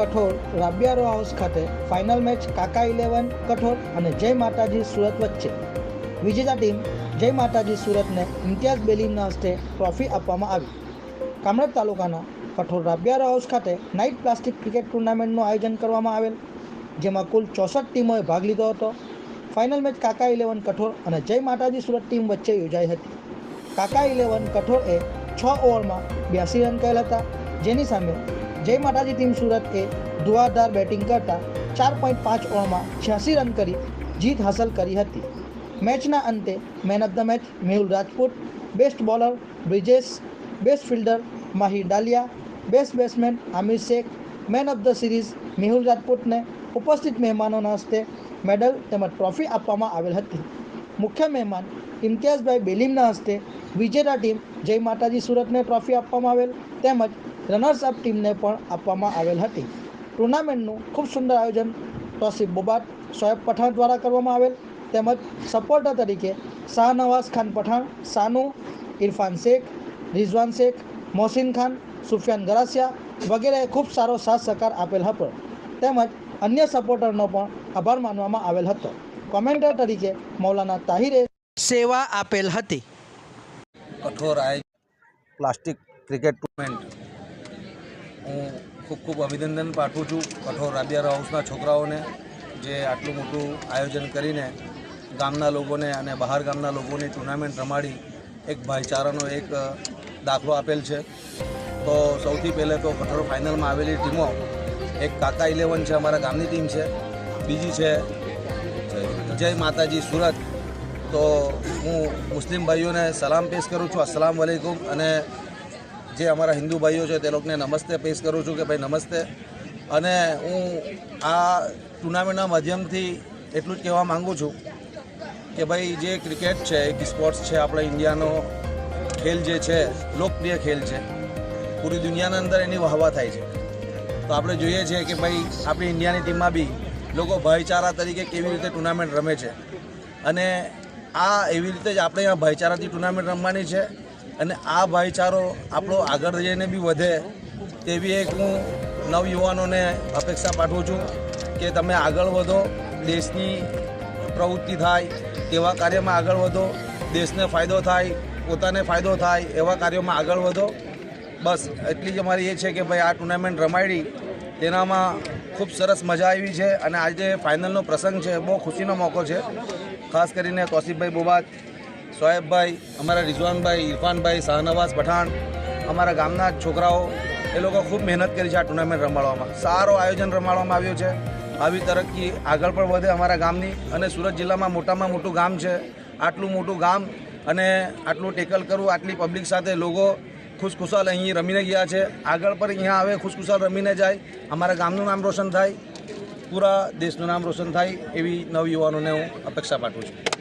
કઠોળ રાબિયારો હાઉસ ખાતે final match Kaka eleven Kathor અને જય માતાજી સુરત વચ્ચે. વિજેતા ટીમ જય માતાજી સુરતને ઇમ્તિયાઝ બેલીમના હસ્તે ટ્રોફી આપવામાં આવી. કામરેજ તાલુકાના કઠોળ રાબિયારો હાઉસ ખાતે નાઇટ પ્લાસ્ટિક ક્રિકેટ ટુર્નામેન્ટનું આયોજન કરવામાં આવેલ, જેમાં કુલ ચોસઠ ટીમોએ ભાગ લીધો હતો. Final match Kaka eleven Kathor અને જય માતાજી સુરત ટીમ વચ્ચે યોજાઈ હતી. કાકા ઇલેવન કઠોળએ છ ઓવરમાં બ્યાસી રન કરેલ હતા, જેની સામે જય માતાજી ટીમ સુરત એ બેટિંગ કરતા ચાર પોઈન્ટ પાંચ ઓવરમાં છ્યાસી રન કરી, જીત હાંસલ કરી હતી. મેચના અંતે man of the match Mehul Rajput best bowler Brijesh best fielder Mahir Dalia best batsman Aamir Shaikh man of the series Mehul રાજપૂતને ઉપસ્થિત મહેમાનોના હસ્તે મેડલ તેમજ ટ્રોફી આપવામાં આવેલ હતી. મુખ્ય મહેમાન ઇમ્તિયાઝભાઈ બેલીમના હસ્તે વિજેતા ટીમ જય માતાજી સુરતને ટ્રોફી આપવામાં આવેલ તેમજ રનર્સ અપ ટીમને પણ આપવામાં આવેલ હતી. ટુર્નામેન્ટનું ખૂબ સુંદર આયોજન તોસીફ બોબાટ શોએબ પઠાણ દ્વારા કરવામાં આવેલ, તેમજ સપોર્ટર તરીકે શાહનવાઝ ખાન પઠાણ, સાનુ, ઇરફાન શેખ, રિઝવાન શેખ, મોહસિન ખાન, સુફિયાન ગરાસિયા વગેરેએ ખૂબ સારો સાથ સહકાર આપેલ હતો. તેમજ અન્ય સપોર્ટરનો પણ આભાર માનવામાં આવેલ હતો. કોમેન્ટર તરીકે મૌલાના તાહિરે સેવા આપેલ હતી. કઠોર પ્લાસ્ટિક ક્રિકેટ ટુર્નામેન્ટ હું ખૂબ ખૂબ અભિનંદન પાઠવું છું કઠોર રાબિયાર હાઉસના છોકરાઓને જે આટલું મોટું આયોજન કરીને ગામના લોકોને અને બહાર ગામના લોકોની ટુર્નામેન્ટ રમાડી એક ભાઈચારાનો એક દાખલો આપેલ છે. તો સૌથી પહેલે તો કઠોર ફાઇનલમાં આવેલી ટીમો, એક કાકા ઇલેવન છે અમારા ગામની ટીમ છે, બીજી છે જય માતાજી સુરત. તો હું મુસ્લિમ ભાઈઓને સલામ પેશ કરું છું. અસલામ વાલેકુમ અને જે અમારા હિન્દુ ભાઈઓ છે, તે લોકોને નમસ્તે પેશ કરું છું કે ભાઈ નમસ્તે. અને હું આ ટુર્નામેન્ટના માધ્યમથી એટલું જ કહેવા માગું છું કે ભાઈ, જે ક્રિકેટ છે, એક સ્પોર્ટ્સ છે, આપણા ઇન્ડિયાનો ખેલ જે છે, લોકપ્રિય ખેલ છે, પૂરી દુનિયાના અંદર એની વાહવા થાય છે. તો આપણે જોઈએ છીએ કે ભાઈ, આપણી ઇન્ડિયાની ટીમમાં બી લોકો ભાઈચારા તરીકે કેવી રીતે ટુર્નામેન્ટ રમે છે. અને આ એવી રીતે જ આપણે અહીંયા ભાઈચારાથી ટુર્નામેન્ટ રમવાની છે. અને આ ભાઈચારો આપણો આગળ જઈને બી વધે તેવી એક હું નવયુવાનોને અપેક્ષા પાઠવું છું કે તમે આગળ વધો, દેશની પ્રવૃત્તિ થાય તેવા કાર્યમાં આગળ વધો, દેશને ફાયદો થાય, પોતાને ફાયદો થાય, એવા કાર્યોમાં આગળ વધો. બસ એટલી જ અમારી એ છે કે ભાઈ આ ટુર્નામેન્ટ રમાડી, તેનામાં ખૂબ સરસ મજા આવી છે અને આજે ફાઇનલનો પ્રસંગ છે, બહુ ખુશીનો મોકો છે. ખાસ કરીને કૌશિકભાઈ બોબાત સોએબભાઈ અમારા રિઝવાનભાઈ, ઇરફાનભાઈ, શાહનવાઝ પઠાણ, અમારા ગામના છોકરાઓ, એ લોકો ખૂબ મહેનત કરી છે આ ટુર્નામેન્ટ રમાડવામાં. સારો આયોજન રમાડવામાં આવ્યું છે. આવી તરક્કી આગળ પણ વધે અમારા ગામની અને સુરત જિલ્લામાં મોટામાં મોટું ગામ છે. આટલું મોટું ગામ અને આટલું ટેકલ કરવું આટલી પબ્લિક સાથે લોકો ખુશખુશાલ અહીં રમીને ગયા છે. આગળ પર અહીંયા આવે, ખુશખુશાલ રમીને જાય. અમારા ગામનું નામ રોશન થાય. પૂરા દેશનું નામ રોશન થાય એવી નવયુવાનોને હું અપેક્ષા પાઠવું છું.